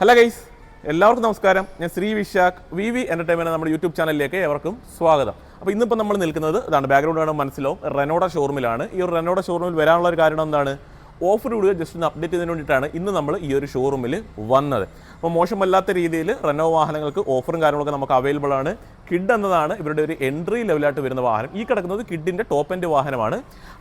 Hello guys എല്ലാവർക്കും നമസ്കാരം. ഞാൻ Shri Vishakh. V V entertainment നമ്മുടെ യൂട്യൂബ് ചാനലിലേക്ക് എവർക്കും സ്വാഗതം. അപ്പോൾ ഇന്നിപ്പോൾ നമ്മൾ നിൽക്കുന്നത് ഇതാണ് ബാക്ക്ഗ്രൗണ്ട് കാണാൻ മനസ്സിലാവും റെനോഡ ഷോറൂമിലാണ് ഈ ഒരു റെനോഡ ഷോറൂമിൽ വരാനുള്ള ഒരു കാരണം എന്താണ്? ഓഫർ വീഡിയോ ജസ്റ്റ് ഒന്ന് അപ്ഡേറ്റ് ചെയ്തതിന് വേണ്ടിയിട്ടാണ് ഇന്ന് നമ്മൾ ഈ ഒരു ഷോറൂമിൽ വന്നത്. അപ്പോൾ മോശമല്ലാത്ത രീതിയിൽ റെനോ വാഹനങ്ങൾക്ക് ഓഫറും കാര്യങ്ങളൊക്കെ നമുക്ക് അവൈലബിൾ ആണ്. കിഡ് എന്നതാണ് ഇവരുടെ ഒരു എൻട്രി ലെവലായിട്ട് വരുന്ന വാഹനം. ഈ കിടക്കുന്നത് കിഡിന്റെ ടോപ്പ് എൻഡ് വാഹനമാണ്.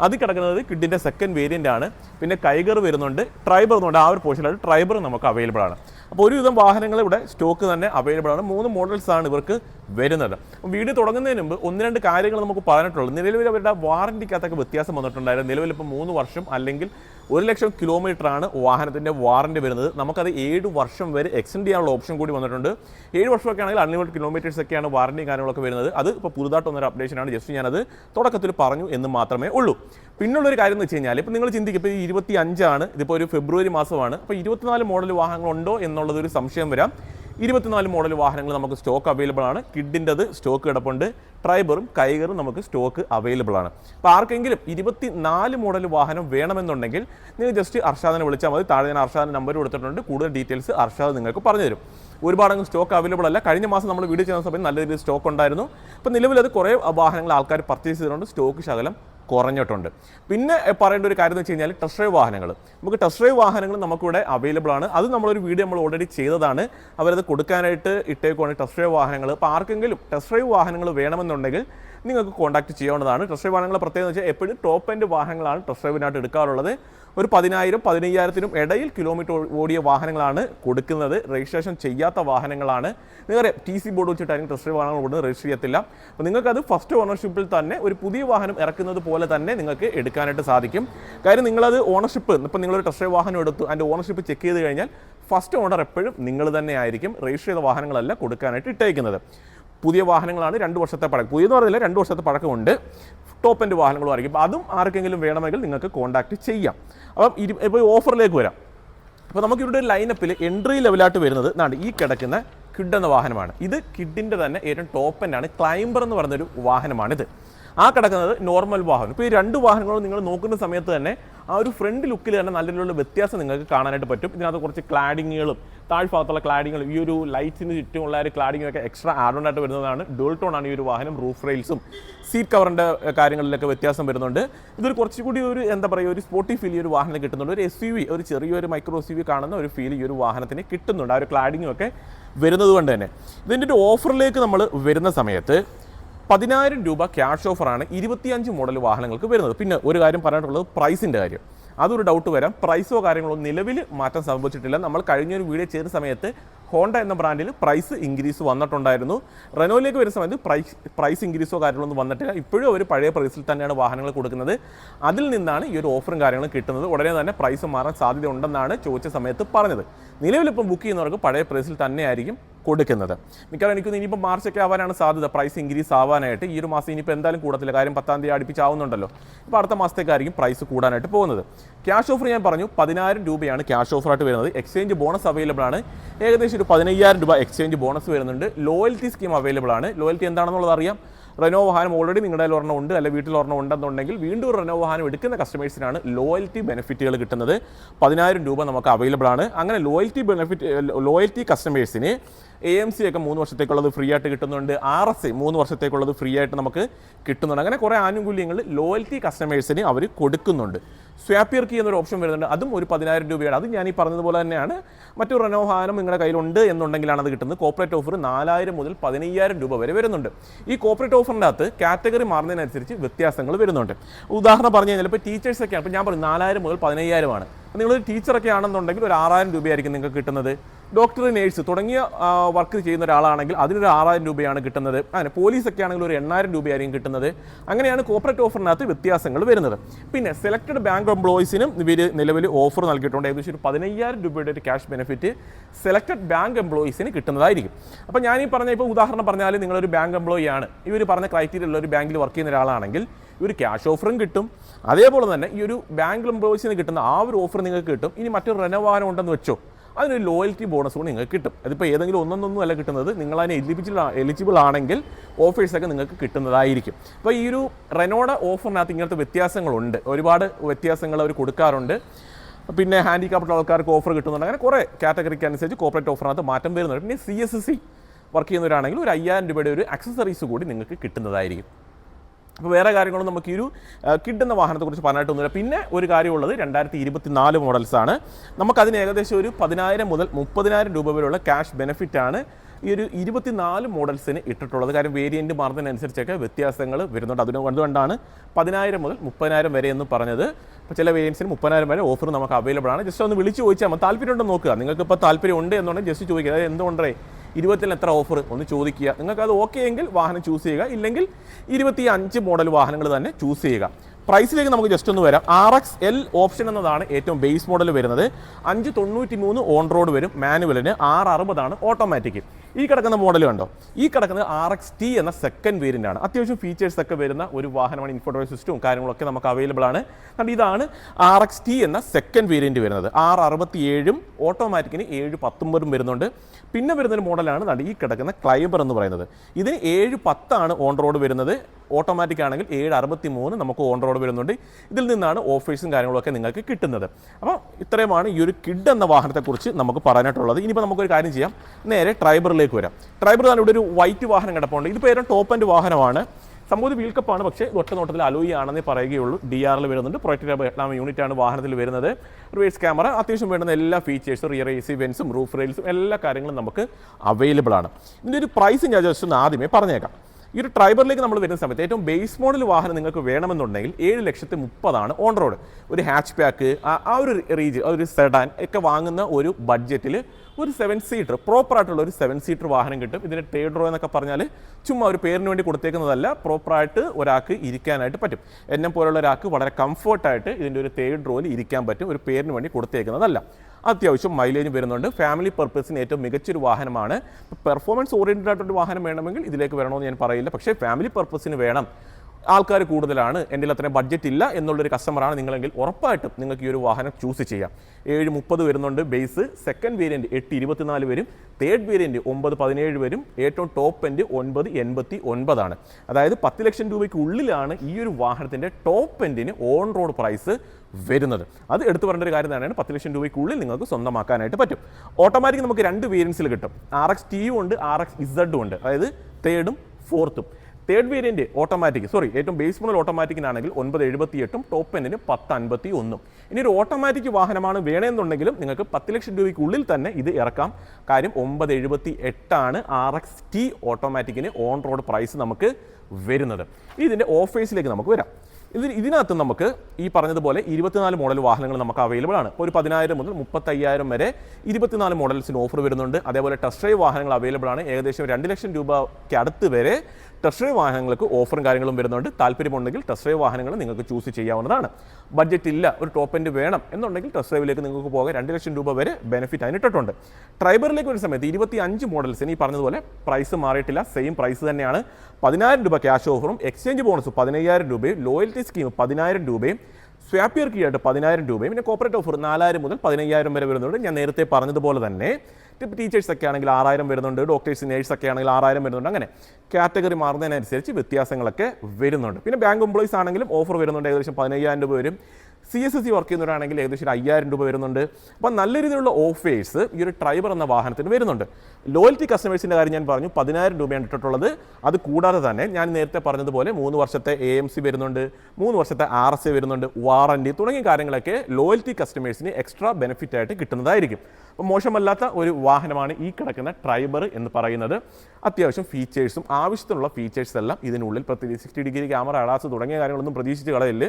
അത് കിടക്കുന്നത് കിഡിന്റെ സെക്കൻഡ് വേരിയന്റ് ആണ്. പിന്നെ കൈഗർ വരുന്നുണ്ട് ട്രൈബർ എന്നുണ്ട് ആ ഒരു പോർഷനിലായിട്ട് ട്രൈബർ നമുക്ക് അവൈലബിൾ ആണ്. അപ്പോൾ ഒരുവിധം വാഹനങ്ങൾ ഇവിടെ സ്റ്റോക്ക് തന്നെ അവൈലബിൾ ആണ്. മൂന്ന് മോഡൽസ് ആണ് ഇവർക്ക് വരുന്നത്. വീഡിയോ തുടങ്ങുന്നതിന് മുമ്പ് ഒന്ന് രണ്ട് കാര്യങ്ങൾ നമുക്ക് പറഞ്ഞിട്ടുള്ളൂ. നിലവിൽ അവരുടെ വാറണ്ടിക്കകത്തൊക്കെ വ്യത്യാസം വന്നിട്ടുണ്ടായിരുന്നു. നിലവിൽ ഇപ്പോൾ മൂന്ന് വർഷം അല്ലെങ്കിൽ ഒരു ലക്ഷം കിലോമീറ്റർ ആണ് വാഹനത്തിന്റെ വാറണ്ടി വരുന്നത്. നമുക്കത് ഏഴ് വർഷം വരെ എക്സ്റ്റെൻഡ് ചെയ്യാനുള്ള ഓപ്ഷൻ കൂടി വന്നിട്ടുണ്ട്. ഏഴ് വർഷമൊക്കെ ആണെങ്കിൽ അൺലിമിറ്റഡ് കിലോമീറ്റേഴ്സ് ഒക്കെയാണ് വാറണ്ടി കാര്യങ്ങളൊക്കെ വരുന്നത്. അത് ഇപ്പോൾ പുതുതായിട്ട് വന്നൊരു അപ്ഡേഷനാണ് ജസ്റ്റ് ഞാനത് തുടക്കത്തിൽ പറഞ്ഞു എന്ന് മാത്രമേ ഉള്ളൂ. പിന്നുള്ളൊരു കാര്യം എന്ന് വെച്ച് കഴിഞ്ഞാൽ ഇപ്പോൾ നിങ്ങൾ ചിന്തിക്കും ഇപ്പോൾ ഇരുപത്തി അഞ്ചാണ് ഇതിപ്പോൾ ഒരു ഫെബ്രുവരി മാസമാണ്. അപ്പോൾ ഇരുപത്തിനാല് മോഡൽ വാഹനങ്ങളുണ്ടോ എന്നുള്ളതൊരു സംശയം വരാം. ഇരുപത്തിനാല് മോഡൽ വാഹനങ്ങൾ നമുക്ക് സ്റ്റോക്ക് അവൈലബിൾ ആണ്. കിഡിന്റെത് സ്റ്റോക്ക് കിടപ്പുണ്ട്. ട്രൈബറും കൈഗറും നമുക്ക് സ്റ്റോക്ക് അവൈലബിൾ ആണ്. അപ്പോൾ ആർക്കെങ്കിലും ഇരുപത്തി നാല് മോഡൽ വാഹനം വേണമെന്നുണ്ടെങ്കിൽ നിങ്ങൾ ജസ്റ്റ് അർഷാദിനെ വിളിച്ചാൽ മതി. താഴെ ഞാൻ അർഷാദിന് നമ്പർ കൊടുത്തിട്ടുണ്ട്. കൂടുതൽ ഡീറ്റെയിൽസ് അർഷാദ് നിങ്ങൾക്ക് പറഞ്ഞു തരും. ഒരുപാടങ്ങ് സ്റ്റോക്ക് അവൈലബിൾ അല്ല. കഴിഞ്ഞ മാസം നമ്മൾ വീഡിയോ ചെയ്യുന്ന സമയത്ത് നല്ല രീതിയിൽ സ്റ്റോക്ക് ഉണ്ടായിരുന്നു. അപ്പോൾ നിലവിൽ അത് കുറേ വാഹനങ്ങൾ ആൾക്കാർ പർച്ചേസ് ചെയ്തുകൊണ്ട് സ്റ്റോക്ക് ശകലം കുറഞ്ഞിട്ടുണ്ട്. പിന്നെ പറയേണ്ട ഒരു കാര്യം എന്ന് വെച്ച് കഴിഞ്ഞാൽ ടെസ്റ്റ് ഡ്രൈവ് വാഹനങ്ങൾ നമുക്ക് ടെസ്റ്റ് ഡ്രൈവ് വാഹനങ്ങൾ നമുക്കിവിടെ അവൈലബിൾ ആണ്. അത് നമ്മളൊരു വീഡിയോ നമ്മൾ ഓൾറെഡി ചെയ്തതാണ്. അവരത് കൊടുക്കാനായിട്ട് ഇട്ടേക്കുവാണ് ടെസ്റ്റ് ഡ്രൈവ് വാഹനങ്ങൾ അപ്പോൾ ആർക്കെങ്കിലും ടെസ്റ്റ് ഡ്രൈവ് വാഹനങ്ങൾ വേണമെന്നുണ്ടെങ്കിൽ നിങ്ങൾക്ക് കോൺടാക്ട് ചെയ്യാവുന്നതാണ്. ടെസ്റ്റ് ഡ്രൈവ് വാഹനങ്ങൾ പ്രത്യേകം വെച്ചാൽ എപ്പോഴും ടോപ്പ് എൻഡ് വാഹനങ്ങളാണ് ടെസ്റ്റ് ഡ്രൈവിനായിട്ട് എടുക്കാറുള്ളത്. ഒരു പതിനായിരം പതിനയ്യായിരത്തിനും ഇടയിൽ കിലോമീറ്റർ ഓടിയ വാഹനങ്ങളാണ് കൊടുക്കുന്നത്. രജിസ്ട്രേഷൻ ചെയ്യാത്ത വാഹനങ്ങളാണ്. നിങ്ങൾക്കറിയാം ടി സി ബോർഡ് വെച്ചിട്ടായിരിക്കും ടെസ്റ്റ് ട്രസ്റ്റ് വാഹനങ്ങൾ ഉടനെ രജിസ്റ്റർ ചെയ്യത്തില്ല. അപ്പോൾ നിങ്ങൾക്കത് ഫസ്റ്റ് ഓണർഷിപ്പിൽ തന്നെ ഒരു പുതിയ വാഹനം ഇറക്കുന്നത് പോലെ തന്നെ നിങ്ങൾക്ക് എടുക്കാനായിട്ട് സാധിക്കും. കാര്യം നിങ്ങളത് ഓണർഷിപ്പ് ഇപ്പം നിങ്ങളൊരു ടെസ്റ്റ് വാഹനം എടുത്തു അതിന്റെ ഓണർഷിപ്പ് ചെക്ക് ചെയ്ത് കഴിഞ്ഞാൽ ഫസ്റ്റ് ഓണർ എപ്പോഴും നിങ്ങൾ തന്നെ ആയിരിക്കും. രജിസ്റ്റർ ചെയ്ത വാഹനങ്ങളല്ല കൊടുക്കാനായിട്ട് ഇട്ടേക്കുന്നത്. പുതിയ വാഹനങ്ങളാണ് രണ്ട് വർഷത്തെ പഴക്കം. പുതിയെന്ന് പറഞ്ഞില്ല രണ്ട് വർഷത്തെ പഴക്കമുണ്ട്. ടോപ്പ് എന്റെ വാഹനങ്ങളും ആയിരിക്കും. അതും ആർക്കെങ്കിലും വേണമെങ്കിൽ നിങ്ങൾക്ക് കോൺടാക്റ്റ് ചെയ്യാം. അപ്പം ഇരു ഇപ്പോൾ ഓഫറിലേക്ക് വരാം. അപ്പോൾ നമുക്ക് ഇവിടെ ലൈനപ്പിൽ എൻട്രി ലെവലായിട്ട് വരുന്നത് എന്നാണ് ഈ കിടക്കുന്ന കിഡ് എന്ന വാഹനമാണ്. ഇത് കിഡിന്റെ തന്നെ ഏറ്റവും ടോപ്പ് എന്റാണ് ക്ലൈംബർ എന്ന് പറയുന്നൊരു വാഹനമാണിത്. ആ കിടക്കുന്നത് നോർമൽ വാഹനം. ഇപ്പോൾ ഈ രണ്ട് വാഹനങ്ങളും നിങ്ങൾ നോക്കുന്ന സമയത്ത് തന്നെ ആ ഒരു ഫ്രണ്ട് ലുക്കിൽ തന്നെ നല്ല രീതിയിലുള്ള വ്യത്യാസം നിങ്ങൾക്ക് കാണാനായിട്ട് പറ്റും. ഇതിനകത്ത് കുറച്ച് ക്ലാഡിങ്ങുകളും താഴ്ഭാഗത്തുള്ള ക്ലാഡിങ്ങുകളും ഈ ഒരു ലൈറ്റ്സിന് ചുറ്റുമുള്ള ഒരു ക്ലാഡിങ്ങൊക്കെ എക്സ്ട്രാ ആഡ് ആയിട്ട് വരുന്നതാണ്. ഡുവൽ ടോൺ ആണ് ഈ ഒരു വാഹനം. റൂഫ് റെയിൽസും സീറ്റ് കവറിന്റെ കാര്യങ്ങളിലൊക്കെ വ്യത്യാസം വരുന്നുണ്ട്. ഇതൊരു കുറച്ചുകൂടി ഒരു എന്താ പറയുക ഒരു സ്പോർട്ടി ഫീൽ ഈ ഒരു വാഹനം കിട്ടുന്നുണ്ട്. ഒരു എസ് യു വി ഒരു ചെറിയൊരു മൈക്രോ എസ് യു വി കാണുന്ന ഒരു ഫീൽ ഈ ഒരു വാഹനത്തിന് കിട്ടുന്നുണ്ട്. ആ ഒരു ക്ലാഡിങ്ങും ഒക്കെ വരുന്നത് കൊണ്ട് തന്നെ. ഇതിന്റെ ഒരു ഓഫറിലേക്ക് നമ്മൾ വരുന്ന സമയത്ത് പതിനായിരം രൂപ ക്യാഷ് ഓഫറാണ് ഇരുപത്തിയഞ്ച് മോഡൽ വാഹനങ്ങൾക്ക് വരുന്നത്. പിന്നെ ഒരു കാര്യം പറഞ്ഞിട്ടുള്ളത് പ്രൈസിന്റെ കാര്യം. അതൊരു ഡൗട്ട് വരാം. പ്രൈസോ കാര്യങ്ങളോ നിലവിൽ മാറ്റം സംഭവിച്ചിട്ടില്ല. നമ്മൾ കഴിഞ്ഞൊരു വീഡിയോ ചെയ്ത സമയത്ത് ഹോണ്ട എന്ന ബ്രാൻഡിൽ പ്രൈസ് ഇൻക്രീസ് വന്നിട്ടുണ്ടായിരുന്നു. റെനോയിലേക്ക് വരുന്ന സമയത്ത് പ്രൈസ് പ്രൈസ് ഇൻക്രീസോ കാര്യങ്ങളൊന്നും വന്നിട്ടില്ല. ഇപ്പോഴും അവർ പഴയ പ്രൈസിൽ തന്നെയാണ് വാഹനങ്ങൾ കൊടുക്കുന്നത്. അതിൽ നിന്നാണ് ഈ ഒരു ഓഫറും കാര്യങ്ങളും കിട്ടുന്നത്. ഉടനെ തന്നെ പ്രൈസ് മാറാൻ സാധ്യത ഉണ്ടെന്നാണ് ചോദിച്ച സമയത്ത് പറഞ്ഞത്. നിലവിലിപ്പം ബുക്ക് ചെയ്യുന്നവർക്ക് പഴയ പ്രൈസിൽ തന്നെയായിരിക്കും. കൊടുക്കുന്നത്. മിക്കവാറും എനിക്കൊന്ന് ഇനിയിപ്പോൾ മാർച്ചൊക്കെ ആവാനാണ് സാധ്യത. പ്രൈസ് ഇൻക്രീസ് ആവാനായിട്ട് ഈ ഒരു മാസം ഇനിയിപ്പോൾ എന്തായാലും കൂടത്തില്ല. കാര്യം പത്താം തീയതി അടുപ്പിച്ചാവുന്നുണ്ടല്ലോ. ഇപ്പോൾ അടുത്ത മാസത്തേക്കായിരിക്കും പ്രൈസ് കൂടാനായിട്ട് പോകുന്നത്. ക്യാഷ് ഓഫർ ഞാൻ പറഞ്ഞു പതിനായിരം രൂപയാണ് ക്യാഷ് ഓഫറായിട്ട് വരുന്നത്. എക്സ്ചേഞ്ച് ബോണസ് അവൈലബിൾ ആണ്. ഏകദേശം ഒരു പതിനയ്യായിരം രൂപ എക്സ്ചേഞ്ച് ബോണസ് വരുന്നുണ്ട്. ലോയൽറ്റി സ്കീം അവൈലബിൾ ആണ്. ലോയൽറ്റി എന്താണെന്നുള്ളത് അറിയാം. റെനോ വാഹനം ഓൾറെഡി നിങ്ങളുടെ ഒരെണ്ണം ഉണ്ട് അല്ലെങ്കിൽ വീട്ടിൽ ഒരെണ്ണം ഉണ്ടെന്നുണ്ടെങ്കിൽ വീണ്ടും റെനോ വാഹനം എടുക്കുന്ന കസ്റ്റമേഴ്സിനാണ് ലോയൽറ്റി ബെനിഫിറ്റുകൾ കിട്ടുന്നത്. പതിനായിരം രൂപ നമുക്ക് അവൈലബിൾ ആണ്. അങ്ങനെ ലോയൽറ്റി ബെനിഫിറ്റ് ലോയൽറ്റി കസ്റ്റമേഴ്സിന് എ എം സി ഒക്കെ മൂന്ന് വർഷത്തേക്കുള്ളത് ഫ്രീ ആയിട്ട് കിട്ടുന്നുണ്ട്. ആർ എസ് ഐ മൂന്ന് വർഷത്തേക്കുള്ളത് ഫ്രീ ആയിട്ട് നമുക്ക് കിട്ടുന്നുണ്ട്. അങ്ങനെ കുറേ ആനുകൂല്യങ്ങൾ ലോയൽറ്റി കസ്റ്റമേഴ്സിന് അവർ കൊടുക്കുന്നുണ്ട്. സ്വാപ്പിയർ കീ എന്നൊരു ഓപ്ഷൻ വരുന്നുണ്ട്. അതും ഒരു പതിനായിരം രൂപയാണ്. അത് ഞാൻ ഈ പറഞ്ഞതുപോലെ തന്നെയാണ്. മറ്റൊരു റെനോ നിങ്ങളുടെ കയ്യിലുണ്ട് എന്നുണ്ടെങ്കിലാണ് അത് കിട്ടുന്നത്. കോപ്പറേറ്റ് ഓഫർ നാലായിരം മുതൽ പതിനയ്യായിരം രൂപ വരെ വരുന്നുണ്ട്. ഈ കോപ്പറേറ്റ് ഓഫറിന്റെ അകത്ത് കാറ്റഗറി മാറുന്നതിനനുസരിച്ച് വ്യത്യാസങ്ങൾ വരുന്നുണ്ട്. ഉദാഹരണം പറഞ്ഞു കഴിഞ്ഞാൽ ഇപ്പോൾ ടീച്ചേഴ്സൊക്കെയാണ് ഇപ്പോൾ ഞാൻ പറഞ്ഞു നാലായിരം മുതൽ പതിനയ്യായിരമാണ് നിങ്ങളൊരു ടീച്ചറൊക്കെ ആണെന്നുണ്ടെങ്കിൽ ഒരു ആറായിരം രൂപയായിരിക്കും നിങ്ങൾക്ക് കിട്ടുന്നത്. ഡോക്ടർ നേഴ്സ് തുടങ്ങിയ വർക്ക് ചെയ്യുന്ന ഒരാളാണെങ്കിൽ അതിനൊരു ആറായിരം രൂപയാണ് കിട്ടുന്നത്. അങ്ങനെ പോലീസൊക്കെ ആണെങ്കിൽ ഒരു എണ്ണായിരം രൂപയായിരിക്കും കിട്ടുന്നത്. അങ്ങനെയാണ് കോപ്പറേറ്റ് ഓഫറിനകത്ത് വ്യത്യാസങ്ങൾ വരുന്നത്. പിന്നെ സെലക്ടഡ് ബാങ്ക് എംപ്ലോയീസിനും ഇവർ നിലവിൽ ഓഫർ നൽകിയിട്ടുണ്ട്. ഏകദേശം ഒരു പതിനയ്യായിരം രൂപയുടെ ഒരു ക്യാഷ് ബെനിഫിറ്റ് സെലക്ടഡ് ബാങ്ക് എംപ്ലോയീസിന് കിട്ടുന്നതായിരിക്കും. അപ്പോൾ ഞാൻ ഈ പറഞ്ഞ ഇപ്പോൾ ഉദാഹരണം പറഞ്ഞാൽ നിങ്ങളൊരു ബാങ്ക് എംപ്ലോയി ആണ് ഇവർ പറഞ്ഞ ക്രൈറ്റീരിയ ഉള്ള ഒരു ബാങ്കിൽ വർക്ക് ചെയ്യുന്ന ഒരാളാണെങ്കിൽ ഒരു ക്യാഷ് ഓഫറും കിട്ടും. അതേപോലെ തന്നെ ഈ ഒരു ബാങ്ക് എംപ്ലോയീസിന് കിട്ടുന്ന ആ ഒരു ഓഫർ നിങ്ങൾക്ക് കിട്ടും. ഇനി മറ്റൊരു റെനോവാഹനം ഉണ്ടെന്ന് വെച്ചോ. അതിനൊരു ലോയൽറ്റി ബോണസ് കൂടി നിങ്ങൾക്ക് കിട്ടും. അതിപ്പോൾ ഏതെങ്കിലും ഒന്നൊന്നൊന്നും അല്ല കിട്ടുന്നത്. നിങ്ങൾ അതിന് എലിജിബിൾ എലിജിബിൾ ആണെങ്കിൽ ഓഫേഴ്സൊക്കെ നിങ്ങൾക്ക് കിട്ടുന്നതായിരിക്കും. അപ്പോൾ ഈ ഒരു റെനോയുടെ ഓഫറിനകത്ത് ഇങ്ങനത്തെ വ്യത്യാസങ്ങളുണ്ട്. ഒരുപാട് വ്യത്യാസങ്ങൾ അവർ കൊടുക്കാറുണ്ട്. പിന്നെ ഹാൻഡിക്യാപ്ഡ് ആൾക്കാർക്ക് ഓഫർ കിട്ടുന്നുണ്ട്. അങ്ങനെ കുറേ കാറ്റഗറിക്ക് അനുസരിച്ച് കോർപ്പറേറ്റ് ഓഫറിനകത്ത് മാറ്റം വരുന്നുണ്ട്. പിന്നെ സി എസ് സി വർക്ക് ചെയ്യുന്നവരാണെങ്കിൽ ഒരു അയ്യായിരം രൂപയുടെ ഒരു അക്സസറീസ് കൂടി നിങ്ങൾക്ക് കിട്ടുന്നതായിരിക്കും. അപ്പോൾ വേറെ കാര്യങ്ങളും നമുക്ക് ഈ ഒരു കിട്ടുന്ന വാഹനത്തെക്കുറിച്ച് പറഞ്ഞിട്ടൊന്നുമില്ല പിന്നെ ഒരു കാര്യമുള്ളത് രണ്ടായിരത്തി ഇരുപത്തി നാല് മോഡൽസാണ് നമുക്കതിന് ഏകദേശം ഒരു പതിനായിരം മുതൽ മുപ്പതിനായിരം രൂപ വരെയുള്ള ക്യാഷ് ബെനിഫിറ്റ് ആണ് ഈ ഒരു ഇരുപത്തിനാല് മോഡൽസിന് ഇട്ടിട്ടുള്ളത്. കാരണം വേരിയന്റ് മാറുന്നതിനനുസരിച്ചൊക്കെ വ്യത്യാസങ്ങൾ വരുന്നുണ്ട്. അതിന് അതുകൊണ്ടാണ് പതിനായിരം മുതൽ മുപ്പതിനായിരം വരെ എന്ന് പറഞ്ഞത്. അപ്പോൾ ചില വേരിയൻസിന് മുപ്പതിനായിരം വരെ ഓഫർ നമുക്ക് അവൈലബിൾ ആണ്. ജസ്റ്റ് ഒന്ന് വിളിച്ച് ചോദിച്ചാൽ മതി. താല്പര്യം ഉണ്ടോ നോക്കുക. നിങ്ങൾക്ക് ഇപ്പോൾ താല്പര്യം ഉണ്ട് എന്നുണ്ടെങ്കിൽ ജസ്റ്റ് ചോദിക്കുക. അതായത് എന്തുകൊണ്ടേ ഇരുപത്തിന് എത്ര ഓഫർ ഒന്ന് ചോദിക്കുക. നിങ്ങൾക്ക് അത് ഓക്കെ എങ്കിൽ വാഹനം ചൂസ് ചെയ്യുക. ഇല്ലെങ്കിൽ ഇരുപത്തി അഞ്ച് മോഡൽ വാഹനങ്ങൾ തന്നെ ചൂസ് ചെയ്യുക. പ്രൈസിലേക്ക് നമുക്ക് ജസ്റ്റ് ഒന്ന് വരാം. ആർ എക്സ് എൽ ഓപ്ഷൻ എന്നതാണ് ഏറ്റവും ബേസ് മോഡൽ വരുന്നത്. അഞ്ച് തൊണ്ണൂറ്റി മൂന്ന് ഓൺ റോഡ് വരും മാനുവലിന് ആറ് അറുപതാണ് ഓട്ടോമാറ്റിക് ഈ കിടക്കുന്ന മോഡൽ കണ്ടോ? ഈ കിടക്കുന്നത് ആർ എക്സ് ടി എന്ന സെക്കൻഡ് വേരിയന്റ് ആണ്. അത്യാവശ്യം ഫീച്ചേഴ്സ് ഒക്കെ വരുന്ന ഒരു വാഹനമാണ് ഇൻഫോട്ടോ സിസ്റ്റവും കാര്യങ്ങളൊക്കെ നമുക്ക് അവൈലബിൾ ആണ്. കാരണം ഇതാണ് ആർ എക്സ് ടി എന്ന സെക്കൻഡ് വേരിയന്റ് വരുന്നത്. ആർ അറുപത്തി ഏഴും ഓട്ടോമാറ്റിക്കിന് ഏഴ് പത്തൊമ്പതും വരുന്നുണ്ട്. പിന്നെ വരുന്നൊരു മോഡലാണ് ദാണ്ട് ഈ കിടക്കുന്ന ക്ലൈബർ എന്ന് പറയുന്നത്. ഇതിന് ഏഴ് പത്താണ് ഓൺ റോഡ് വരുന്നത്. ഓട്ടോമാറ്റിക് ആണെങ്കിൽ ഏഴ് അറുപത്തി മൂന്ന് നമുക്ക് ഓൺ റോഡ് വരുന്നുണ്ട്. ഇതിൽ നിന്നാണ് ഓഫേഴ്സും കാര്യങ്ങളൊക്കെ നിങ്ങൾക്ക് കിട്ടുന്നത്. അപ്പോൾ ഇത്രയുമാണ് ഈ ഒരു കിഡ് എന്ന വാഹനത്തെക്കുറിച്ച് നമുക്ക് പറയാനായിട്ടുള്ളത്. ഇനിയിപ്പോൾ നമുക്കൊരു കാര്യം ചെയ്യാം. നേരെ ട്രൈബറിലേക്ക് വരാം. ഡ്രൈവർ തന്നെ ഇവിടെ ഒരു വൈറ്റ് വാഹനം കിടപ്പുണ്ട്. ഇതിപ്പോൾ ഏറ്റവും ടോപ്പ് ആൻഡ് വാഹനമാണ്. സംഭവം വീൽ കപ്പാണ് പക്ഷേ ഒറ്റ നോട്ടത്തിൽ അലോയി ആണെന്നേ പറയുകയുള്ളൂ. ഡി ആറിൽ വരുന്നുണ്ട്. പ്രൊട്ടക്ട് എട്ടാം യൂണിറ്റ് ആണ് വാഹനത്തിൽ വരുന്നത്. റിവേഴ്സ് ക്യാമറ അത്യാവശ്യം വേണ്ടുന്ന എല്ലാ ഫീച്ചേഴ്സും റിയർ എ സി വെൻസും റൂഫ് റെയിൽസും എല്ലാ കാര്യങ്ങളും നമുക്ക് അവൈലബിൾ ആണ്. ഇതിന്റെ ഒരു പ്രൈസ് ഞാൻ ജസ്റ്റ് ഒന്ന് ആദ്യമേ പറഞ്ഞേക്കാം. ഈ ഒരു ട്രൈബറിലേക്ക് നമ്മൾ വരുന്ന സമയത്ത് ഏറ്റവും ബേസ് മോഡൽ വാഹനം നിങ്ങൾക്ക് വേണമെന്നുണ്ടെങ്കിൽ ഏഴ് ലക്ഷത്തി മുപ്പതാണ് ഓൺ റോഡ് ഒരു ഹാച്ച് പാക്ക് ആ ഒരു റീജ് ഒരു സെഡാൻ ഒക്കെ വാങ്ങുന്ന ഒരു ബഡ്ജറ്റിൽ ഒരു സെവൻ സീറ്റർ പ്രോപ്പറായിട്ടുള്ള ഒരു സെവൻ സീറ്റർ വാഹനം കിട്ടും. ഇതിന് റോ എന്നൊക്കെ പറഞ്ഞാൽ ചുമ്മാ ഒരു പേരിന് വേണ്ടി കൊടുത്തേക്കുന്നതല്ല പ്രോപ്പറായിട്ട് ഒരാൾക്ക് ഇരിക്കാനായിട്ട് പറ്റും. എന്നെ പോലുള്ള ഒരാൾക്ക് വളരെ കംഫർട്ടായിട്ട് ഇതിന്റെ ഒരു തേർഡ് റോയിൽ ഇരിക്കാൻ പറ്റും ഒരു പേരിന് വേണ്ടി കൊടുത്തേക്കുന്നതല്ല. അത്യാവശ്യം മൈലേജ് വരുന്നുണ്ട്. ഫാമിലി പർപ്പസിന് ഏറ്റവും മികച്ചൊരു വാഹനമാണ്. പെർഫോമൻസ് ഓറിയന്റഡ് ആയിട്ടൊരു വാഹനം വേണമെങ്കിൽ ഇതിലേക്ക് വരണമെന്ന് ഞാൻ പറയില്ല. പക്ഷേ ഫാമിലി പർപ്പസിന് വേണം. ആൾക്കാർ കൂടുതലാണ് എന്റെ അത്രയും ബഡ്ജറ്റ് ഇല്ല എന്നുള്ളൊരു കസ്റ്റമറാണ് നിങ്ങളെങ്കിൽ ഉറപ്പായിട്ടും നിങ്ങൾക്ക് ഈ ഒരു വാഹനം ചൂസ് ചെയ്യാം. ഏഴ് മുപ്പത് വരുന്നുണ്ട് ബേസ് സെക്കൻഡ് വേരിയന്റ് എട്ട് ഇരുപത്തിനാല് വരും തേർഡ് വേരിയന്റ് ഒമ്പത് പതിനേഴ് വരും ഏറ്റവും ടോപ്പ് എൻഡ് ഒൻപത് എൺപത്തി ഒൻപതാണ്. അതായത് പത്ത് ലക്ഷം രൂപയ്ക്ക് ഉള്ളിലാണ് ഈ ഒരു വാഹനത്തിന്റെ ടോപ്പ് എൻഡിന് ഓൺ റോഡ് പ്രൈസ് വരുന്നത്. അത് എടുത്തു പറയേണ്ട ഒരു കാര്യം തന്നെയാണ് പത്ത് ലക്ഷം രൂപയ്ക്കുള്ളിൽ നിങ്ങൾക്ക് സ്വന്തമാക്കാനായിട്ട് പറ്റും. ഓട്ടോമാറ്റിക് നമുക്ക് രണ്ട് വേരിയൻസിൽ കിട്ടും. ആർ എക്സ് ടിയും ഉണ്ട് ആർ എക്സ് ഇസഡും ഉണ്ട്. അതായത് തേർഡും ഫോർത്തും തേർഡ് വേരിയന്റ് ഓട്ടോമാറ്റിക് സോറി ഏറ്റവും ബേസ് മോഡൽ ഓട്ടോമാറ്റിക്കിനാണെങ്കിൽ ഒൻപത് എഴുപത്തി എട്ടും ടോപ്പ് എൻഡിന് പത്ത് അൻപത്തി ഒന്നും ഇനി ഒരു ഓട്ടോമാറ്റിക് വാഹനമാണ് വേണമെന്നുണ്ടെങ്കിലും നിങ്ങൾക്ക് പത്ത് ലക്ഷം രൂപയ്ക്കുള്ളിൽ തന്നെ ഇത് ഇറക്കാം. കാര്യം ഒമ്പത് എഴുപത്തി എട്ടാണ് ആർ എക്സ് ടി ഓട്ടോമാറ്റിക്കിന് ഓൺ റോഡ് പ്രൈസ് നമുക്ക് വരുന്നത്. ഇതിന്റെ ഓഫേഴ്സിലേക്ക് നമുക്ക് വരാം. ഇതിൽ ഇതിനകത്ത് നമുക്ക് ഈ പറഞ്ഞതുപോലെ ഇരുപത്തിനാല് മോഡൽ വാഹനങ്ങൾ നമുക്ക് അവൈലബിൾ ആണ്. ഒരു പതിനായിരം മുതൽ മുപ്പത്തയ്യായിരം വരെ ഇരുപത്തിനാല് മോഡൽസിന് ഓഫർ വരുന്നുണ്ട്. അതേപോലെ ടെസ്റ്റ് ഡ്രൈവ് വാഹനങ്ങൾ അവൈലബിൾ ആണ്. ഏകദേശം രണ്ട് ലക്ഷം രൂപയ്ക്ക് അടുത്ത് വരെ ടെസ്റ്റ് ഡ്രൈവ് വാഹനങ്ങൾക്ക് ഓഫറും കാര്യങ്ങളും വരുന്നുണ്ട്. താല്പര്യമുണ്ടെങ്കിൽ ടെസ്റ്റ് ഡ്രൈവ് വാഹനങ്ങൾ നിങ്ങൾക്ക് ചൂസ് ചെയ്യാവുന്നതാണ്. ബഡ്ജറ്റ് ഇല്ല ഒരു ടോപ്പ് എൻഡ് വേണം എന്നുണ്ടെങ്കിൽ ടെസ്റ്റ് ഡ്രൈവിലേക്ക് നിങ്ങൾക്ക് പോകാൻ രണ്ട് ലക്ഷം രൂപ വരെ ബെനിഫിറ്റ് അതിന് ഇട്ടിട്ടുണ്ട് ട്രൈബറിലേക്ക് വരുന്ന സമയത്ത് ഇരുപത്തി അഞ്ച് മോഡൽസിന് ഈ പറഞ്ഞതുപോലെ പ്രൈസ് മാറിയിട്ടില്ല സെയിം പ്രൈസ് തന്നെയാണ്. പതിനായിരം രൂപ ക്യാഷ് ഓഫറും എക്സ്ചേഞ്ച് ബോണസ് പതിനയ്യായിരം രൂപയും ലോയൽറ്റി സ്കീം പതിനായിരം രൂപയും സ്വാപ്പിയർ കീ ആയിട്ട് പതിനായിരം രൂപയും പിന്നെ കോപ്പറേറ്റ് ഓഫർ നാലായിരം മുതൽ പതിനയ്യായിരം വരെ വരുന്നുണ്ട്. ഞാൻ നേരത്തെ പറഞ്ഞതുപോലെ തന്നെ ടീച്ചേഴ്സ് ഒക്കെ ആണെങ്കിൽ ആറായിരം വരുന്നുണ്ട് ഡോക്ടേഴ്സ് നേഴ്സ് ഒക്കെ ആണെങ്കിൽ ആറായിരം വരുന്നുണ്ട്. അങ്ങനെ കാറ്റഗറി മാറുന്നതിനനുസരിച്ച് വ്യത്യാസങ്ങളൊക്കെ വരുന്നുണ്ട്. പിന്നെ ബാങ്ക് എംപ്ലോയീസ് ആണെങ്കിലും ഓഫർ വരുന്നുണ്ട് ഏകദേശം പതിനയ്യായിരം രൂപ വരും. സി എസ് സി വർക്ക് ചെയ്യുന്നവരാണെങ്കിൽ ഏകദേശം ഒരു അയ്യായിരം രൂപ വരുന്നുണ്ട്. അപ്പോൾ നല്ല രീതിയിലുള്ള ഓഫേഴ്സ് ഈ ഒരു ട്രൈബർ എന്ന വാഹനത്തിന് വരുന്നുണ്ട്. ലോയൽറ്റി കസ്റ്റമേഴ്സിന്റെ കാര്യം ഞാൻ പറഞ്ഞു. പതിനായിരം രൂപയാണ് ഇട്ടിട്ടുള്ളത്. അത് കൂടാതെ തന്നെ ഞാൻ നേരത്തെ പറഞ്ഞതുപോലെ മൂന്ന് വർഷത്തെ എ എം സി വരുന്നുണ്ട്. മൂന്ന് വർഷത്തെ ആർ എസ് എ വരുന്നുണ്ട്. വാറണ്ടി തുടങ്ങിയ കാര്യങ്ങളൊക്കെ ലോയൽറ്റി കസ്റ്റമേഴ്സിന് എക്സ്ട്രാ ബെനിഫിറ്റ് ആയിട്ട് കിട്ടുന്നതായിരിക്കും. മോശമല്ലാത്ത ഒരു വാഹനമാണ് ഈ കിടക്കുന്ന ട്രൈബർ എന്ന് പറയുന്നത്. അത്യാവശ്യം ഫീച്ചേഴ്സും ആവശ്യത്തിനുള്ള ഫീച്ചേഴ്സ് എല്ലാം ഇതിനുള്ളിൽ പ്രത്യേകിച്ച് സിക്സ്റ്റി ഡിഗ്രി ക്യാമറ അടാസ് തുടങ്ങിയ കാര്യങ്ങളൊന്നും പ്രതീക്ഷിച്ച് കളയില്ല.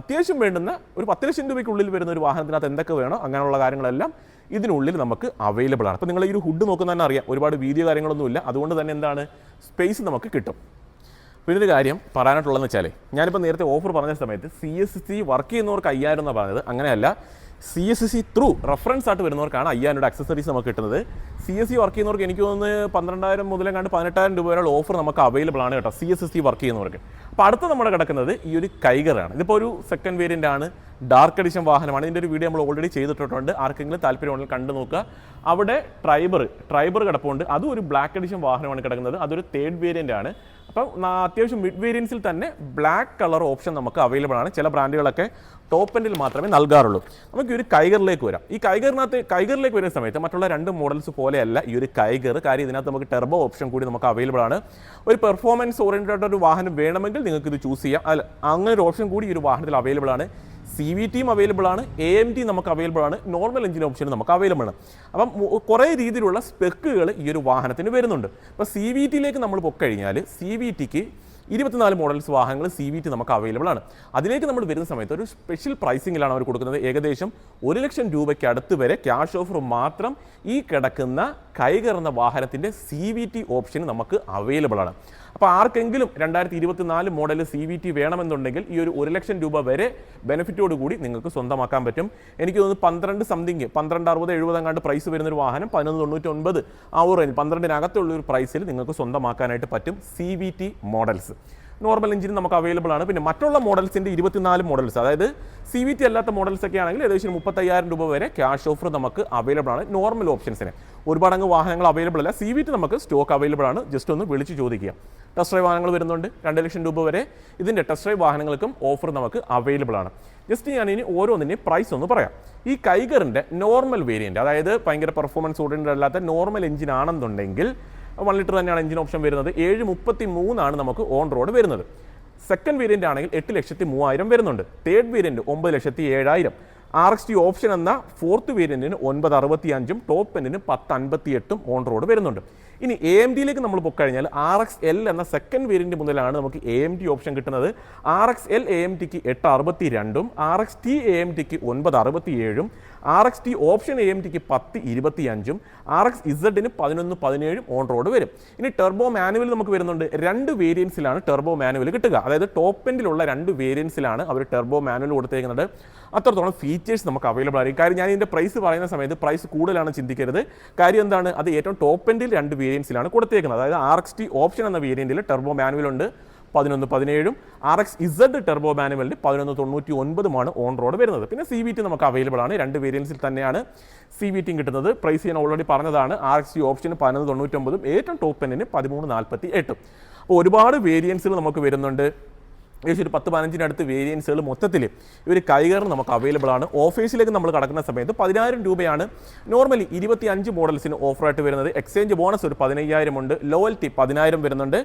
അത്യാവശ്യം വേണ്ടുന്ന ഒരു പത്ത് ലക്ഷം രൂപയ്ക്കുള്ളിൽ വരുന്ന ഒരു വാഹനത്തിനകത്ത് എന്തൊക്കെ വേണോ അങ്ങനെയുള്ള കാര്യങ്ങളെല്ലാം ഇതിനുള്ളിൽ നമുക്ക് അവൈലബിൾ ആണ്. അപ്പോൾ നിങ്ങൾ ഈ ഒരു ഹുഡ് നോക്കുന്ന തന്നെ അറിയാം. ഒരുപാട് വീതിയോ കാര്യങ്ങളൊന്നുമില്ല അതുകൊണ്ട് തന്നെ എന്താണ്? സ്പേസ് നമുക്ക് കിട്ടും. പിന്നെ ഒരു കാര്യം പറയാനായിട്ടുള്ളതെന്ന് വെച്ചാൽ ഞാനിപ്പോൾ നേരത്തെ ഓഫർ പറഞ്ഞ സമയത്ത് സി എസ് സി വർക്ക് ചെയ്യുന്നവർക്ക് അയ്യായിരം എന്നാണ് പറഞ്ഞത്. അങ്ങനെയല്ല. C S C through reference ആയിട്ട് വരുന്നവർക്കാണ് അയ്യായിരം അക്സസറീസ് നമുക്ക് കിട്ടുന്നത്. സി എസ് സി വർക്ക് ചെയ്യുന്നവർക്ക് എനിക്ക് തോന്നുന്നു പന്ത്രണ്ടായിരം മുതലേ കണ്ട് പതിനെട്ടായിരം രൂപ വരെയുള്ള ഓഫർ നമുക്ക് അവൈലബിൾ ആണ് കേട്ടോ സി എസ് സി വർക്ക് ചെയ്യുന്നവർക്ക്. അപ്പോൾ അടുത്ത നമ്മുടെ കിടക്കുന്നത് ഈ ഒരു കൈകറാണ്. ഇതിപ്പോൾ ഒരു സെക്കൻഡ് വേരിയന്റ് ആണ് ഡാർക്ക് എഡിഷൻ വാഹനമാണ്. ഇതിന്റെ ഒരു വീഡിയോ നമ്മൾ ഓൾറെഡി ചെയ്തിട്ടുണ്ട് ആർക്കെങ്കിലും താല്പര്യമുണ്ടെങ്കിൽ കണ്ടു നോക്കുക. അവിടെ ട്രൈബർ ട്രൈബർ കിടപ്പുണ്ട്. അതും ഒരു ബ്ലാക്ക് എഡിഷൻ വാഹനമാണ് കിടക്കുന്നത്. അതൊരു തേർഡ് വേരിയന്റ് ആണ്. അപ്പം അത്യാവശ്യം മിഡ് വേരിയൻസിൽ തന്നെ ബ്ലാക്ക് കളർ ഓപ്ഷൻ നമുക്ക് അവൈലബിൾ ആണ്. ചില ബ്രാൻഡുകളൊക്കെ ടോപ്പ് എൻഡിൽ മാത്രമേ നൽകാറുള്ളൂ. നമുക്ക് ഒരു കൈഗറിലേക്ക് വരാം. ഈ കൈഗറിനകത്ത് കൈഗറിലേക്ക് വരുന്ന സമയത്ത് മറ്റുള്ള രണ്ട് മോഡൽസ് പോലെയല്ല ഈ ഒരു കൈഗർ. കാര്യം ഇതിനകത്ത് നമുക്ക് ടെർബോ ഓപ്ഷൻ കൂടി നമുക്ക് അവൈലബിൾ ആണ്. ഒരു പെർഫോമൻസ് ഓറിയന്റഡ് ഒരു വാഹനം വേണമെങ്കിൽ നിങ്ങൾക്ക് ഇത് ചൂസ് ചെയ്യാം. അല്ല അങ്ങനെ ഒരു ഓപ്ഷൻ കൂടി ഈ ഒരു വാഹനത്തിൽ അവൈലബിൾ ആണ്. സി വി ടിയും അവൈലബിൾ ആണ്. എ എം ടി നമുക്ക് അവൈലബിൾ ആണ്. നോർമൽ എഞ്ചിൻ ഓപ്ഷൻ നമുക്ക് അവൈലബിൾ ആണ്. അപ്പം കുറേ രീതിയിലുള്ള സ്പെക്കുകൾ ഈ ഒരു വാഹനത്തിന് വരുന്നുണ്ട്. അപ്പോൾ സി വി ടിയിലേക്ക് നമ്മൾ പൊക്കഴിഞ്ഞാൽ സി വി ടിക്ക് ഇരുപത്തിനാല് മോഡൽസ് വാഹനങ്ങൾ സി വി ടി നമുക്ക് അവൈലബിൾ ആണ്. അതിലേക്ക് നമ്മൾ വരുന്ന സമയത്ത് ഒരു സ്പെഷ്യൽ പ്രൈസിങ്ങിലാണ് അവർ കൊടുക്കുന്നത്. ഏകദേശം ഒരു ലക്ഷം രൂപയ്ക്ക് അടുത്ത് വരെ ക്യാഷ് ഓഫർ മാത്രം ഈ കിടക്കുന്ന കൈകറുന്ന വാഹനത്തിന്റെ സി വി ടി ഓപ്ഷൻ നമുക്ക് അവൈലബിൾ ആണ്. അപ്പോൾ ആർക്കെങ്കിലും രണ്ടായിരത്തി ഇരുപത്തിനാല് മോഡൽ സി വി ടി വേണമെന്നുണ്ടെങ്കിൽ ഈ ഒരു ഒരു ലക്ഷം രൂപ വരെ ബെനിഫിറ്റോട് കൂടി നിങ്ങൾക്ക് സ്വന്തമാക്കാൻ പറ്റും. എനിക്ക് തോന്നുന്നു പന്ത്രണ്ട് സംതിങ് പന്ത്രണ്ട് അറുപത് എഴുപത് അങ്ങാണ്ട് പ്രൈസ് വരുന്ന ഒരു വാഹനം പതിനൊന്ന് തൊണ്ണൂറ്റി ഒൻപത് ആ ഒരു റേഞ്ച് പന്ത്രണ്ടിനകത്തുള്ള ഒരു പ്രൈസിൽ നിങ്ങൾക്ക് സ്വന്തമാക്കാനായിട്ട് പറ്റും C V T models normal engine നമുക്ക് അവൈലബിൾ ആണ്. പിന്നെ മറ്റുള്ള മോഡൽസിന്റെ ഇരുപത്തിനാല് മോഡൽസ് അതായത് സി വി ടി അല്ലാത്ത മോഡൽസ് ഒക്കെ ആണെങ്കിൽ ഏകദേശം മുപ്പത്തയ്യായിരം രൂപ വരെ ക്യാഷ് ഓഫർ നമുക്ക് അവൈലബിൾ ആണ്. നോർമൽ ഓപ്ഷൻസിന് ഒരുപാട് അങ്ങ് വാഹനങ്ങൾ അവൈലബിൾ അല്ല. സി വി ടി നമുക്ക് സ്റ്റോക്ക് അവൈലബിൾ ആണ്. ജസ്റ്റ് ഒന്ന് വിളിച്ച് ചോദിക്കുക. ടെസ്റ്റ് ഡ്രൈവ് വാഹനങ്ങൾ വരുന്നുണ്ട്. രണ്ട് ലക്ഷം രൂപ വരെ ഇതിന്റെ ടെസ്റ്റ് ഡ്രൈവ് വാഹനങ്ങൾക്കും ഓഫർ നമുക്ക് അവൈലബിൾ ആണ്. ജസ്റ്റ് ഞാൻ ഇനി ഓരോന്നിന്റെയും പ്രൈസ് ഒന്ന് പറയാം. ഈ കൈഗറിന്റെ നോർമൽ വേരിയന്റ് അതായത് ഭയങ്കര പെർഫോമൻസ് ഓറിയന്റഡ് അല്ലാത്ത നോർമൽ എഞ്ചിൻ ആണെന്നുണ്ടെങ്കിൽ വൺ ലിറ്റർ തന്നെയാണ് എഞ്ചിൻ ഓപ്ഷൻ വരുന്നത്. ഏഴ് മുപ്പത്തി മൂന്നാണ് നമുക്ക് ഓൺ റോഡ് വരുന്നത്. സെക്കൻഡ് വേരിയന്റ് ആണെങ്കിൽ എട്ട് ലക്ഷത്തി മൂവായിരം വരുന്നുണ്ട്. തേർഡ് വേരിയന്റ് ഒമ്പത് ലക്ഷത്തി ഏഴായിരം. ആർ എക്സ് ടി ഓപ്ഷൻ എന്ന ഫോർത്ത് വേരിയന്റിന് ഒൻപത് അറുപത്തി അഞ്ചും ടോപ്പ് എൻഡിന് പത്ത് അൻപത്തി എട്ടും ഓൺ റോഡ് വരുന്നുണ്ട്. ഇനി എ എം ഡിയിലേക്ക് നമ്മൾ പോയിക്കഴിഞ്ഞാൽ ആർ എക്സ് എൽ എന്ന സെക്കൻഡ് വേരിയന്റ് മുതലാണ് നമുക്ക് എ എം ടി ഓപ്ഷൻ കിട്ടുന്നത്. R X L A M tick എട്ട് അറുപത്തി രണ്ടും R X T A M tick ഒൻപത് അറുപത്തി ഏഴും R X T option A M tick പത്ത് ഇരുപത്തി അഞ്ചും ആർ എക്സ് ഇസഡിന് പതിനൊന്ന് പതിനേഴും ഓൺ റോഡ് വരും. ഇനി ടെർബോ മാനുവൽ നമുക്ക് വരുന്നുണ്ട്. രണ്ട് വേരിയൻസിലാണ് ടെർബോ മാനുവൽ കിട്ടുക. അതായത് ടോപ്പ് എൻഡിലുള്ള രണ്ട് വേരിയൻസിലാണ് അവർ ടെർബോ മാനുവൽ കൊടുത്തേക്കുന്നത്. അത്രത്തോളം ഫീച്ചേഴ്സ് നമുക്ക് അവൈലബിൾ ആയിരിക്കും. കാര്യം ഞാൻ ഇതിന്റെ പ്രൈസ് പറയുന്ന സമയത്ത് പ്രൈസ് കൂടുതലാണ് ചിന്തിക്കരുത്. കാര്യം എന്താണ്? അത് ഏറ്റവും ടോപ്പ് എൻഡിൽ രണ്ട് വേരിയൻസിലാണ് കൊടുത്തേക്കുന്നത്. അതായത് ആർ എക്സ് ടി ഓപ്ഷൻ എന്ന വേരിയന്റിൽ ടെർബോ മാനുവൽ ഉണ്ട്. പതിനൊന്ന് പതിനേഴും ആർ എക്സ് ഇസഡ് ടെർബോ മാനുവലിന് പതിനൊന്ന് തൊണ്ണൂറ്റി ഒൻപതുമാണ് ഓൺ റോഡ് വരുന്നത്. പിന്നെ സി വി ടി നമുക്ക് അവൈലബിൾ ആണ്. രണ്ട് വേരിയൻസിൽ തന്നെയാണ് സി വി ടിയും കിട്ടുന്നത്. പ്രൈസ് ഞാൻ ഓൾറെഡി പറഞ്ഞതാണ്. ആർ എക്സ് ഓപ്ഷന് പതിനൊന്ന് തൊണ്ണൂറ്റൊമ്പതും ഏറ്റവും ടോപ്പ് എന്നിന് പതിമൂന്ന് നാൽപ്പത്തി എട്ടും അപ്പോൾ ഒരുപാട് വേരിയൻസുകൾ നമുക്ക് വരുന്നുണ്ട്. ഏകദേശം ഒരു പത്ത് പതിനഞ്ചിനടുത്ത് വേരിയൻസുകൾ മൊത്തത്തിൽ ഇവർ കൈകാര്യം നമുക്ക് അവൈലബിൾ ആണ്. ഓഫീസിലേക്ക് നമ്മൾ കടക്കുന്ന സമയത്ത് പതിനായിരം രൂപയാണ് നോർമലി ഇരുപത്തി അഞ്ച് മോഡൽസിന് ഓഫറായിട്ട് വരുന്നത്. എക്സ്ചേഞ്ച് ബോണസ് ഒരു പതിനയ്യായിരം ഉണ്ട്. ലോയൽറ്റി പതിനായിരം വരുന്നുണ്ട്.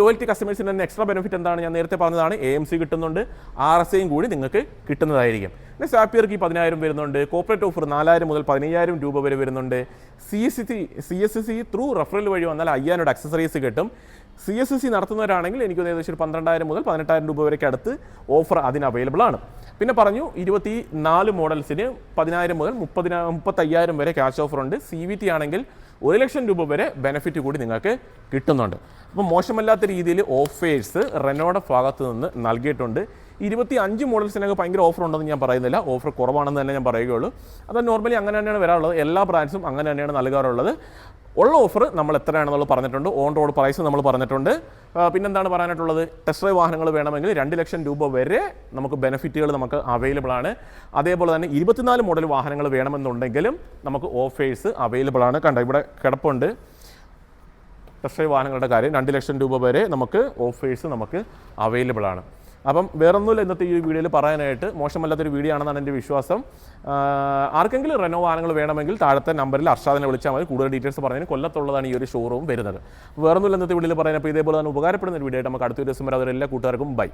ലോയൽറ്റി കസ്റ്റമേഴ്സിന് തന്നെ എക്സ്ട്രാ ബെനിഫിറ്റ് എന്താണ്? ഞാൻ നേരത്തെ പറഞ്ഞതാണ്. എ എം സി കിട്ടുന്നുണ്ട്. ആർ എസ് ഐയും കൂടി നിങ്ങൾക്ക് കിട്ടുന്നതായിരിക്കും. പിന്നെ സാപ്പിയർക്ക് ഈ പതിനായിരം വരുന്നുണ്ട്. കോപ്പറേറ്റ് ഓഫർ നാലായിരം മുതൽ പതിനയ്യായിരം രൂപ വരെ വരുന്നുണ്ട്. C S C C S C through referral വഴി വന്നാൽ അയ്യാനോട് അക്സസറീസ് കിട്ടും. സി എസ് എസ് സി നടത്തുന്നവരാണെങ്കിൽ എനിക്ക് ഏകദേശം ഒരു പന്ത്രണ്ടായിരം മുതൽ പതിനെട്ടായിരം രൂപ വരെയൊക്കെ അടുത്ത് ഓഫർ അതിന് അവൈലബിൾ ആണ്. പിന്നെ പറഞ്ഞു ഇരുപത്തി നാല് മോഡൽസിന് പതിനായിരം മുതൽ മുപ്പതിനാ മുപ്പത്തയ്യായിരം വരെ ക്യാഷ് ഓഫർ ഉണ്ട്. സി വി ടി ആണെങ്കിൽ ഒരു ലക്ഷം രൂപ വരെ ബെനിഫിറ്റ് കൂടി നിങ്ങൾക്ക് കിട്ടുന്നുണ്ട്. അപ്പം മോശമല്ലാത്ത രീതിയിൽ ഓഫേഴ്സ് റെനോയുടെ ഭാഗത്ത് നിന്ന് നൽകിയിട്ടുണ്ട്. ഇരുപത്തി അഞ്ച് മോഡൽസിനൊക്കെ ഭയങ്കര ഓഫർ ഉണ്ടെന്ന് ഞാൻ പറയുന്നില്ല. ഓഫർ കുറവാണെന്ന് തന്നെ ഞാൻ പറയുകയുള്ളൂ. അത് നോർമലി അങ്ങനെ തന്നെയാണ് വരാറുള്ളത്. എല്ലാ ബ്രാൻഡ്സും അങ്ങനെ തന്നെയാണ് നൽകാറുള്ളത്. ഉള്ള ഓഫർ നമ്മൾ എത്രയാണെന്നുള്ളത് പറഞ്ഞിട്ടുണ്ട്. ഓൺ റോഡ് പ്രൈസ് നമ്മൾ പറഞ്ഞിട്ടുണ്ട്. പിന്നെ പിന്നെന്താണ് പറയാനായിട്ടുള്ളത്? ടെസ്റ്റ് ഡ്രൈവ് വാഹനങ്ങൾ വേണമെങ്കിൽ രണ്ട് ലക്ഷം രൂപ വരെ നമുക്ക് ബെനിഫിറ്റുകൾ നമുക്ക് അവൈലബിൾ ആണ്. അതേപോലെ തന്നെ ഇരുപത്തിനാല് മോഡൽ വാഹനങ്ങൾ വേണമെന്നുണ്ടെങ്കിലും നമുക്ക് ഓഫേഴ്സ് അവൈലബിൾ ആണ്. കണ്ട ഇവിടെ കിടപ്പുണ്ട്. ടെസ്റ്റ് ഡ്രൈവ് വാഹനങ്ങളുടെ കാര്യം രണ്ട് ലക്ഷം രൂപ വരെ നമുക്ക് ഓഫേഴ്സ് നമുക്ക് അവൈലബിൾ ആണ്. അപ്പം വേറൊന്നുമില്ല ഇന്നത്തെ ഈ വീഡിയോയിൽ പറയാനായിട്ട്. മോശമല്ലാത്തൊരു വീഡിയോ ആണെന്നാണ് എന്റെ വിശ്വാസം. ആർക്കെങ്കിലും റെനോ വാഹനങ്ങൾ വേണമെങ്കിൽ താഴത്തെ നമ്പറിൽ അർഷാദിനെ വിളിച്ചാൽ മതി. കൂടുതൽ ഡീറ്റെയിൽസ് പറഞ്ഞതിന് കൊല്ലത്തുള്ളതാണ് ഈ ഒരു ഷോറൂം വരുന്നത്. വേറൊന്നുമില്ല ഇന്നത്തെ വീഡിയോയിൽ പറയാൻ. അപ്പോൾ ഇതേപോലെ തന്നെ ഉപകാരപ്പെടുന്ന ഒരു വീഡിയോ ആയിട്ട് നമുക്ക് അടുത്ത ദിവസം വരെ അവരെല്ലാ കൂട്ടുകാർക്കും ബൈ.